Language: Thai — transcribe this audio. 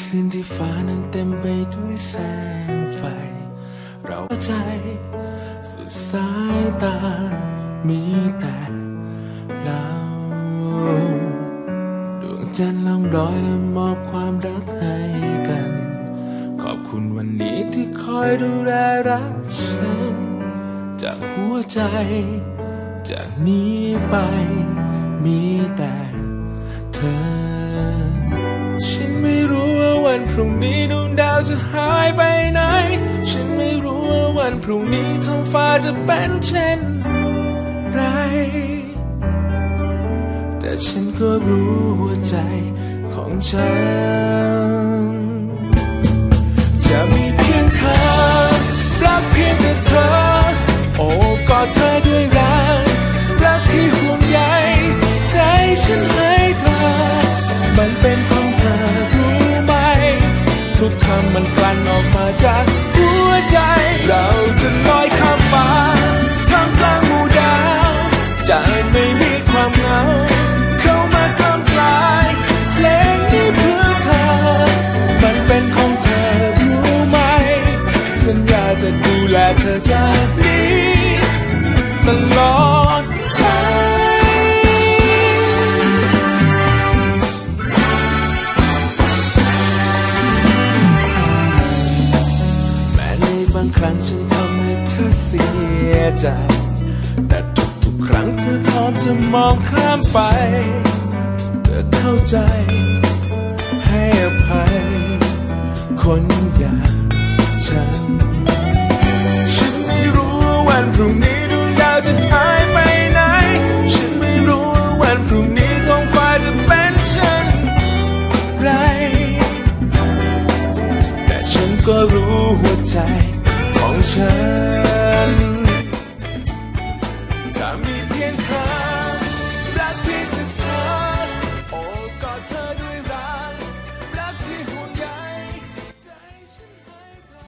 คืนที่ฟ้านั้นเต็มไปด้วยแสงไฟ เราใจสุดสายตา มีแต่เราดวงจันทร์ล่องลอยและมอบความรักให้กัน ขอบคุณวันนี้ที่คอยดูแลรักฉัน จากหัวใจ จากนี้ไปมี งนี้ดวงดาวจะหายไปไหน ฉันไม่รู้ว่าวันพรุ่งนี้ท้องฟ้าจะเป็นเช่นไร แต่ฉันก็รู้หัวใจของฉัน มันกลั่นออกมาจากหัวใจ เราจะลอยข้ามฟ้าางครั้งฉันทำให้เธอเสียใจ แต่ทุกๆครั้งเธอพร้อมจะมองข้ามไป เธอเข้าใจ ให้อภัย คนอย่างฉัน ฉันไม่รู้ว่าวันพรุ่งนี้ดวงดาวจะหายไปไหน ฉันไม่รู้ว่าวันพรุ่งนี้ท้องฟ้าจะเป็นเช่นไร แต่ฉันก็รู้หัวใจ ฉันจะมีเพียงเธอ